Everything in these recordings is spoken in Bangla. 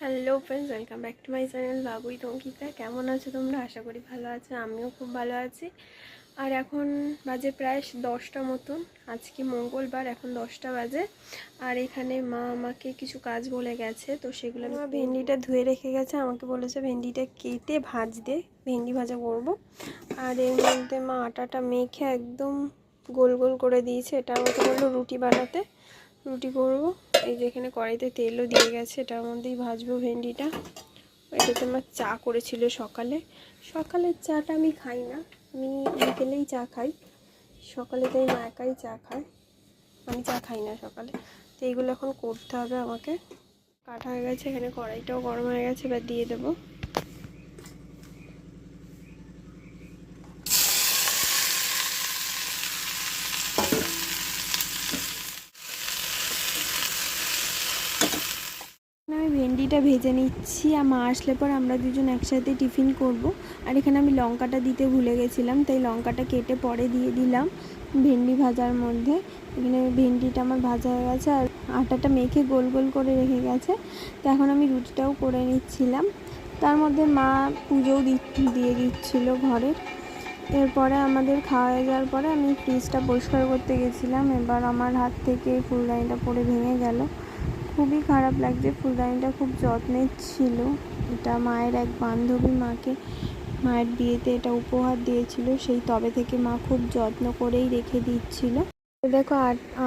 Hello friends welcome back to my channel Babui Tankita কেমন আছো তোমরা? আশা করি ভালো আছো আমিও খুব ভালো আছি। আর এখন বাজে প্রায় দশটা মতন। আজকে মঙ্গলবার এখন দশটা বাজে। আর এখানে মা আমাকে কিছু কাজ বলে গেছে তো সেগুলো মা ভেন্ডিটা ধুয়ে রেখে গেছে আমাকে বলেছে ভেন্ডিটা কেটে ভাজতে ভেন্ডি ভাজা করব। আর এর মধ্যে মা আটাটা মেখে একদম গোল গোল করে দিয়েছে এটা আমাকে বলল রুটি বানাতে রুটি করব। এই যে এখানে কড়াইতে তেলও দিয়ে গেছে, এটার মধ্যেই ভাজবো ভেন্ডিটা। এটাতে আমার চা করেছিল সকালে। সকালের চাটা আমি খাই না, আমি বিকেলেই চা খাই। সকালে তাই মা একাই চা খায়, আমি চা খাই না সকালে। তো এইগুলো এখন করতে হবে আমাকে। কাটা হয়ে গেছে, এখানে কড়াইটাও গরম হয়ে গেছে, এবার দিয়ে দেবো। ভেন্ডিটা ভেজে নিচ্ছি আর মা আসলে পর আমরা দুজন একসাথে টিফিন করব। আর এখানে আমি লঙ্কাটা দিতে ভুলে গেছিলাম, তাই লঙ্কাটা কেটে পরে দিয়ে দিলাম ভেন্ডি ভাজার মধ্যে। এখানে ভেন্ডিটা আমার ভাজা হয়ে গেছে আর আটাটা মেখে গোল গোল করে রেখে গেছে। তো এখন আমি রুটিটাও করে নিচ্ছিলাম। তার মধ্যে মা পুজোও দিয়ে দিচ্ছিল ঘরের এরপরে আমাদের খাওয়া হয়ে যাওয়ার পরে আমি ফ্রিজটা পরিষ্কার করতে গেছিলাম। এবার আমার হাত থেকে ফুলদানিটা পরে ভেঙে গেল। খুবই খারাপ লাগছে। ফুলদানিটা খুব যত্নের ছিল। এটা মায়ের এক বান্ধবী মাকে, মায়ের বিয়েতে এটা উপহার দিয়েছিল। সেই তবে থেকে মা খুব যত্ন করেই রেখে দিচ্ছিল। দেখো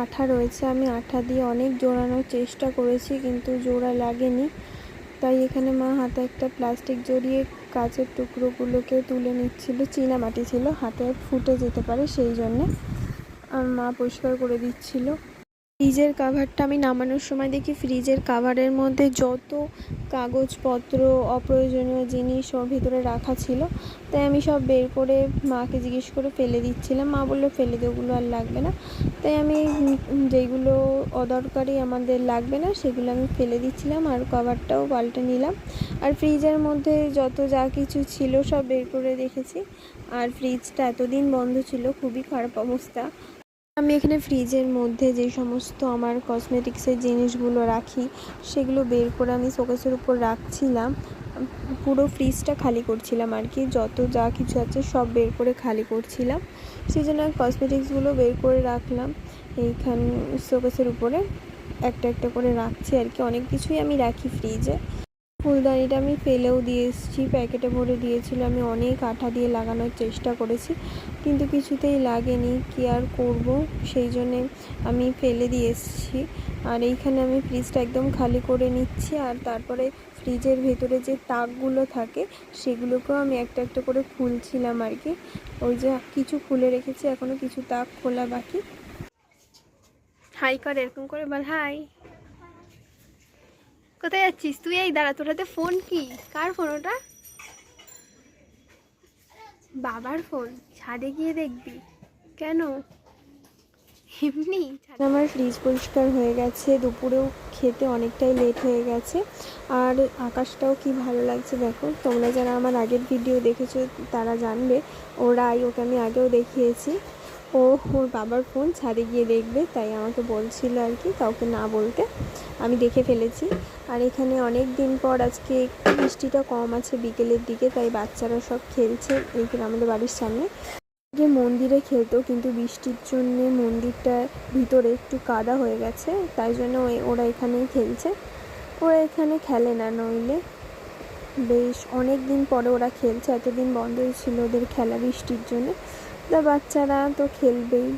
আঠা রয়েছে। আমি আঠা দিয়ে অনেক জোড়ানোর চেষ্টা করেছি, কিন্তু জোড়া লাগেনি। তাই এখানে মা হাতে একটা প্লাস্টিক জড়িয়ে কাচের টুকরোগুলোকে তুলে নিচ্ছিল। চীনা মাটি ছিল, হাতে ফুটে যেতে পারে সেই জন্যে। আর মা পরিষ্কার করে দিচ্ছিল। ফ্রিজের কাভারটা আমি নামানোর সময় দেখি ফ্রিজের কাভারের মধ্যে যত কাগজপত্র, অপ্রয়োজনীয় জিনিস ওর ভিতরে রাখা ছিল। তাই আমি সব বের করে মাকে জিজ্ঞেস করে ফেলে দিচ্ছিলাম। মা বলল, ফেলে দে, ওগুলো আর লাগবে না। তাই আমি যেগুলো অদরকারি আমাদের লাগবে না, সেগুলো আমি ফেলে দিচ্ছিলাম আর কভারটাও পাল্টে নিলাম। আর ফ্রিজের মধ্যে যত যা কিছু ছিল সব বের করে রেখেছি। আর ফ্রিজটা এতদিন বন্ধ ছিল, খুবই খারাপ অবস্থা। আমি এখানে ফ্রিজের মধ্যে যে সমস্ত আমার কসমেটিক্সের জিনিসগুলো রাখি, সেগুলো বের করে আমি শোকেসের উপর রাখছিলাম। পুরো ফ্রিজটা খালি করছিলাম আর কি, যত যা কিছু আছে সব বের করে খালি করছিলাম। সেই জন্য কসমেটিক্সগুলো বের করে রাখলাম। এইখান শোকেসের উপরে একটা একটা করে রাখছি আর কি। অনেক কিছুই আমি রাখি ফ্রিজে ফুলদানিটা আমি ফেলেও দিয়ে এসেছি, প্যাকেটে ভরে দিয়েছিল। আমি অনেক আঠা দিয়ে লাগানোর চেষ্টা করেছি, কিন্তু কিছুতেই লাগেনি। কি আর করব? সেই জন্যে আমি ফেলে দিয়ে এসেছি। আর এইখানে আমি ফ্রিজটা একদম খালি করে নিচ্ছি। আর তারপরে ফ্রিজের ভেতরে যে তাকগুলো থাকে, সেগুলোকেও আমি একটা একটা করে খুলছিলাম আর কি। ওই যে কিছু খুলে রেখেছি এখনও কিছু তাক খোলা বাকি। হাই কর, এরকম করে বল, হাই। কোথায় যাচ্ছিস? তুই এই দাঁড়া, তোর হাতে ফোন কি? কার ফোন ওটা? বাবার ফোন ছাদে গিয়ে দেখবি। কেন? আমার ফ্রিজ পরিষ্কার হয়ে গেছে, দুপুরেও খেতে অনেকটাই লেট হয়ে গেছে। আর আকাশটাও কি ভালো লাগছে দেখো। তোমরা যারা আমার আগের ভিডিও দেখেছ, তারা জানবে। ওরাই ওকে আমি আগেও দেখিয়েছি। ও ওর বাবার ফোন ছাদে গিয়ে দেখবে, তাই আমাকে বলছিল আর কি কাউকে না বলতে। আমি দেখে ফেলেছি। আর এখানে অনেক দিন পর আজকে একটু বৃষ্টিটা কম আছে বিকেলের দিকে, তাই বাচ্চারা সব খেলছে এইখানে আমাদের বাড়ির সামনে। যে মন্দিরে খেলতো, কিন্তু বৃষ্টির জন্য মন্দিরটা ভিতরে একটু কাদা হয়ে গেছে, তাই জন্য ওরা এখানেই খেলছে। ওরা এখানে খেলে না নইলে। বেশ, অনেক দিন পরে ওরা খেলছে, এতদিন বন্ধই ছিল ওদের খেলা বৃষ্টির জন্য। তা বাচ্চারা তো খেলবেই।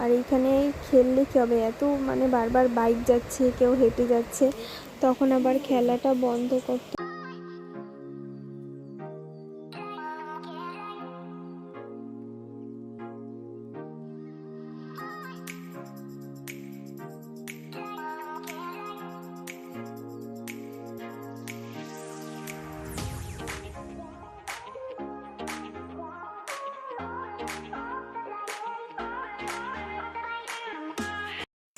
আর এইখানে খেললে কী হবে? এত মানে বারবার বাইক যাচ্ছে, কেউ হেঁটে যাচ্ছে, তখন আবার খেলাটা বন্ধ করতে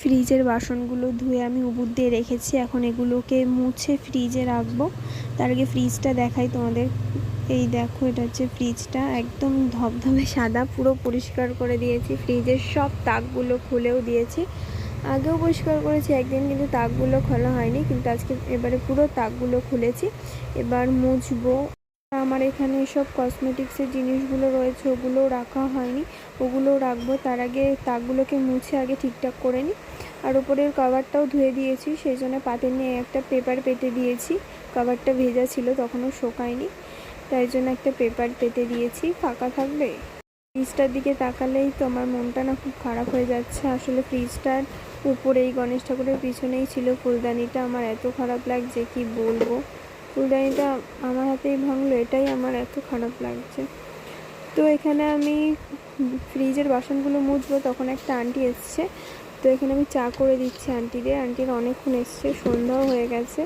ফ্রিজের বাসনগুলো ধুয়ে আমি উবুর দিয়ে রেখেছি। এখন এগুলোকে মুছে ফ্রিজে রাখব। তার আগে ফ্রিজটা দেখাই তোমাদের। এই দেখো, এটা হচ্ছে ফ্রিজটা। একদম ধবধবে সাদা, পুরো পরিষ্কার করে দিয়েছি। ফ্রিজের সব তাকগুলো খুলেও দিয়েছি। আগেও পরিষ্কার করেছি, একদিন কিন্তু তাকগুলো খোলা হয়নি। কিন্তু আজকে এবারে পুরো তাকগুলো খুলেছি। এবার মুছবো আমার এখানে সব কসমেটিক্সের জিনিসগুলো রয়েছে, ওগুলো রাখা হয়নি। ওগুলো রাখব, তার আগে তাকগুলোকে মুছে আগে ঠিকঠাক করে নিই। আর ওপরের কভারটাও ধুয়ে দিয়েছি, সেই জন্য পাতে নিয়ে একটা পেপার পেতে দিয়েছি। কভারটা ভেজা ছিল, তখনও শোকায়নি। তাই জন্য একটা পেপার পেতে দিয়েছি, ফাঁকা থাকবে? ফ্রিজটার দিকে তাকালেই তো আমার মনটা না খুব খারাপ হয়ে যাচ্ছে। আসলে ফ্রিজটার উপরে এই গণেশ ঠাকুরের পিছনেই ছিল ফুলদানিটা। আমার এত খারাপ লাগছে, কি বলব? ফুলদানিটা আমার হাতেই ভাঙলো, এটাই আমার এত খারাপ লাগছে। তো এখানে আমি ফ্রিজের বাসনগুলো মুছবো, তখন একটা আন্টি এসছে। তো এখানে আমি চা করে দিচ্ছি আন্টিদের, আন্টির অনেকক্ষণ এসছে, সন্ধ্যাও হয়ে গেছে,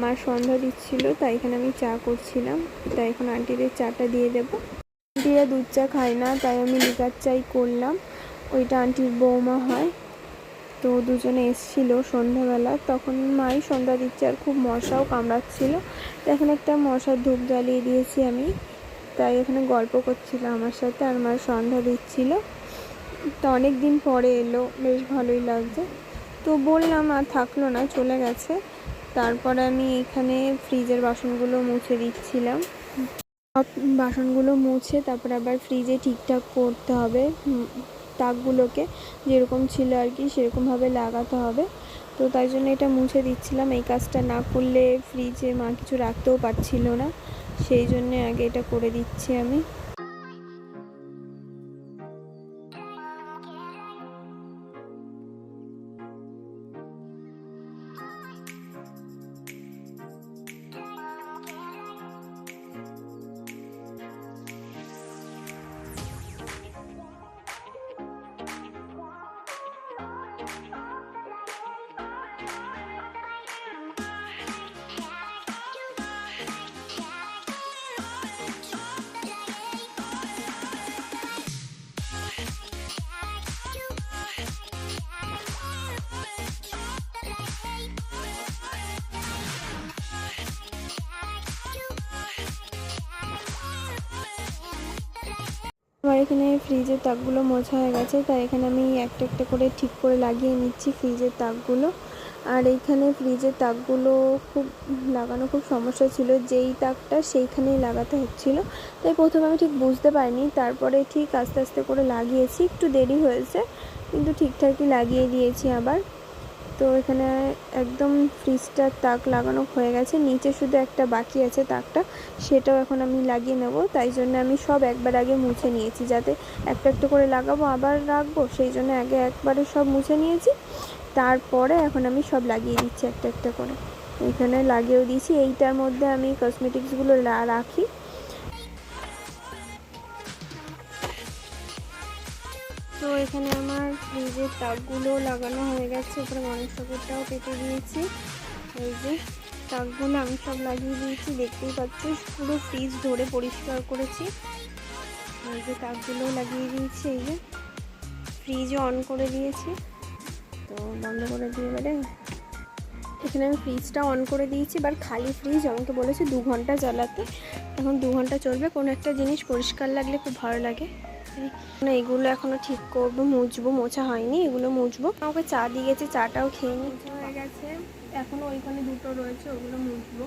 মা সন্ধ্যা দিচ্ছিল, তাই এখানে আমি চা করছিলাম। তাই এখন আন্টিদের চাটা দিয়ে দেবো। আন্টিরা দুধ চা খায় না, তাই আমি লিকার চাই করলাম। ওইটা আন্টির বৌমা হয়। তো দুজনে এসছিল সন্ধ্যাবেলা। তখন মাই সন্ধ্যা দিচ্ছে আর খুব মশাও কামড়াচ্ছিল। তো এখন একটা মশার ধূপ জ্বালিয়ে দিয়েছি আমি। তাই এখানে গল্প করছিল আমার সাথে আর মা সন্ধ্যা দিচ্ছিল। তো অনেক দিন পরে এলো, বেশ ভালোই লাগছে। তো বললাম, আর থাকল না, চলে গেছে। তারপরে আমি এখানে ফ্রিজের বাসনগুলো মুছে দিচ্ছিলাম। সব বাসনগুলো মুছে, তারপরে আবার ফ্রিজে ঠিকঠাক করতে হবে। তাকগুলোকে যেরকম ছিল আর কি, সেরকমভাবে লাগাতে হবে। তো তাই জন্য এটা মুছে দিচ্ছিলাম। এই কাজটা না করলে ফ্রিজে মা কিছু রাখতেও পারছিল না। সেই জন্যে আগে এটা করে দিচ্ছি আমি। আমার এখানে ফ্রিজের তাকগুলো মোছা হয়ে গেছে, তাই এখানে আমি একটা একটা করে ঠিক করে লাগিয়ে নিচ্ছি ফ্রিজের তাকগুলো। আর এইখানে ফ্রিজের তাকগুলো খুব লাগানো খুব সমস্যা ছিল, যেই তাকটা সেইখানেই লাগাতে হচ্ছিল। তাই প্রথমে আমি ঠিক বুঝতে পারিনি, তারপরে ঠিক আস্তে আস্তে করে লাগিয়েছি, একটু দেরি হয়েছে, কিন্তু ঠিকঠাকই লাগিয়ে দিয়েছি আবার। তো এখানে একদম ফ্রিজটার তাক লাগানো হয়ে গেছে। নিচে শুধু একটা বাকি আছে তাকটা, সেটাও এখন আমি লাগিয়ে নেব। তাই জন্য আমি সব একবার আগে মুছে নিয়েছি, যাতে একটা একটা করে লাগাবো, আবার রাখব। সেই জন্য আগে একবারে সব মুছে নিয়েছি। তারপরে এখন আমি সব লাগিয়ে দিচ্ছি একটা একটা করে। এখানে লাগিয়েও দিয়েছি। এইটার মধ্যে আমি কসমেটিক্সগুলো রাখি। এখানে আমার ফ্রিজের তাকগুলো লাগানো হয়ে গেছে, উপরে গণেশ ঠাকুরটাও পেতে দিয়েছি। এই যে তাকগুলো আমি সব লাগিয়ে দিয়েছি, দেখতেই পাচ্ছি, পুরো ফ্রিজ ধরে পরিষ্কার করেছি। এই যে তাকগুলো লাগিয়ে দিয়েছি, এই যে ফ্রিজও অন করে দিয়েছি। তো বন্ধ করে দিয়ে এবারে এখানে আমি ফ্রিজটা অন করে দিয়েছি, এবার খালি ফ্রিজ আমাকে বলেছে দু ঘণ্টা চালাতে এখন দু ঘণ্টা চলবে, কোনো একটা জিনিস পরিষ্কার লাগলে খুব ভালো লাগে। না, এগুলো এখনও ঠিক করব, মুছবো, মোছা হয়নি, এগুলো মুছবো। আমাকে চা দিয়ে গেছে, চাটাও খেয়ে নি। হয়ে গেছে। এখনও ওইখানে দুটো রয়েছে, ওগুলো মুছবো।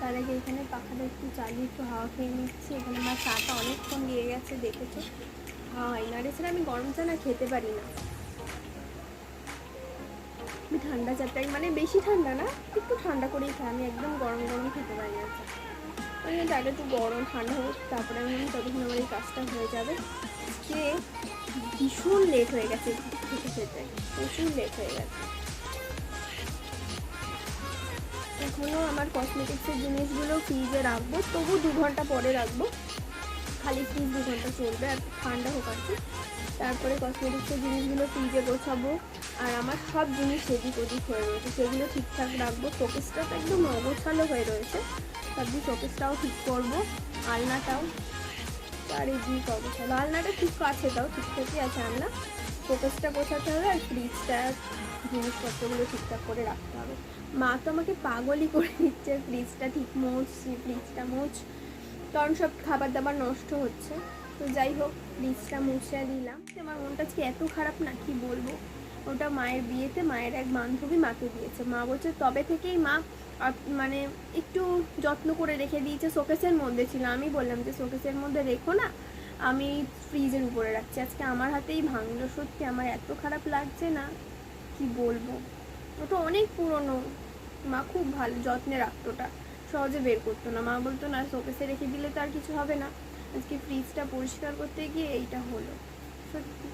তার আগে এখানে পাখাটা একটু চালিয়ে একটু হাওয়া খেয়ে নিচ্ছি। এখানে আমার চাটা অনেকক্ষণ দিয়ে গেছে, দেখেছ? হাওয়া হয় না। এছাড়া আমি গরম চা না খেতে পারি না। আমি ঠান্ডা চাটাই মানে বেশি ঠান্ডা না, একটু ঠান্ডা করেই খাই। আমি একদম গরম গরম খেতে পারি না চা। চাটা একটু গরম, ঠান্ডা হোক, তারপরে আমি ততক্ষণ আমার এই কাজটা হয়ে যাবে। যে ভীষণ লেট হয়ে গেছে খেতে খেতে ভীষণ লেট হয়ে গেছে। এখনও আমার কসমেটিক্সের জিনিসগুলো ফ্রিজে রাখব তবু দু ঘণ্টা পরে রাখব। খালি ফ্রিজ দু ঘণ্টা চলবে, আর ঠান্ডা হোক আর তারপরে কসমেটিক্সের জিনিসগুলো ফ্রিজে গোছাবো, আর আমার সব জিনিস সেদিক ওদিক হয়ে রয়েছে। সেগুলো ঠিকঠাক রাখব। শোকেসটা তো একদম অগোছালো হয়ে রয়েছে। ভাবছি শোকেসটাও ঠিক করব। আলনাটাও দিক অগোছালো আলনাটা ঠিক আছে তাও ঠিকঠাকই আছে আলনা। ফোকাসটা গোছাতে হবে আর ফ্রিজটা জিনিসপত্রগুলো ঠিকঠাক করে রাখতে হবে। মা তো আমাকে পাগলই করে দিচ্ছে ফ্রিজটা ঠিক মোচ ফ্রিজটা মোচ কারণ সব খাবার দাবার নষ্ট হচ্ছে। তো যাই হোক ফ্রিজটা মুছে দিলাম। আমার মনটা আজকে এত খারাপ না কি বলব? ওটা মায়ের বিয়েতে মায়ের এক বান্ধবী মাকে দিয়েছে। মা বলছে, তবে থেকেই মা মানে একটু যত্ন করে রেখে দিয়েছে, শোকেসের মধ্যে ছিল। আমি বললাম, যে শোকেসের মধ্যে রেখো না, আমি ফ্রিজের উপরে রাখছি। আজকে আমার হাতেই ভাঙলো, সত্যি আমার এত খারাপ লাগছে না, কি বলব? ওটা অনেক পুরনো। মা খুব ভালো, যত্নে রাখতো ওটা। সহজে বের করতো না। মা বলতো, না, শোকেসে রেখে দিলে তো আর কিছু হবে না। আজকে ফ্রিজটা পরিষ্কার করতে গিয়ে এইটা হলো। সত্যি।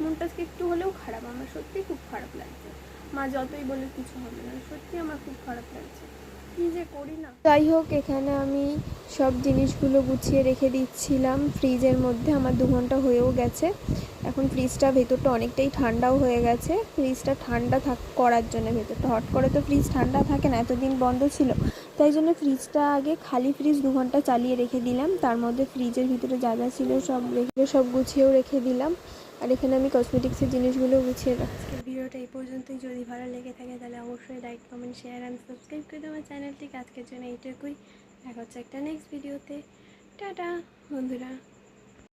মনটা আজকে একটু হলেও খারাপ, আমার সত্যি খুব খারাপ লাগছে। মা যতই বলে কিছু হবে না, সত্যি আমার খুব খারাপ লাগছে। করি না। যাই হোক, এখানে আমি সব জিনিসগুলো গুছিয়ে রেখে দিচ্ছিলাম। ফ্রিজের মধ্যে আমার দু ঘণ্টা হয়েও গেছে। এখন ফ্রিজটা ভেতরটা অনেকটাই ঠান্ডাও হয়ে গেছে। ফ্রিজটা ঠান্ডা থাক, করার জন্য ভেতরটা। হট করে তো ফ্রিজ ঠান্ডা থাকে না, এতদিন বন্ধ ছিল। তাই জন্য ফ্রিজটা আগে খালি ফ্রিজ দু ঘণ্টা চালিয়ে রেখে দিলাম। তার মধ্যে ফ্রিজের ভিতরে যা যা ছিল সব রেখে, সব গুছিয়েও রেখে দিলাম। আর এখানে আমি কসমেটিক্সের জিনিসগুলো গুছিয়ে রাখছি। ভিডিওটা এই পর্যন্তই। যদি ভালো লেগে থাকে তাহলে অবশ্যই like comment share and subscribe করে দেওয়ার চ্যানেলটিকে আজকের জন্য এইটুকুই। দেখা হচ্ছে একটা নেক্সট ভিডিওতে টাটা, বন্ধুরা।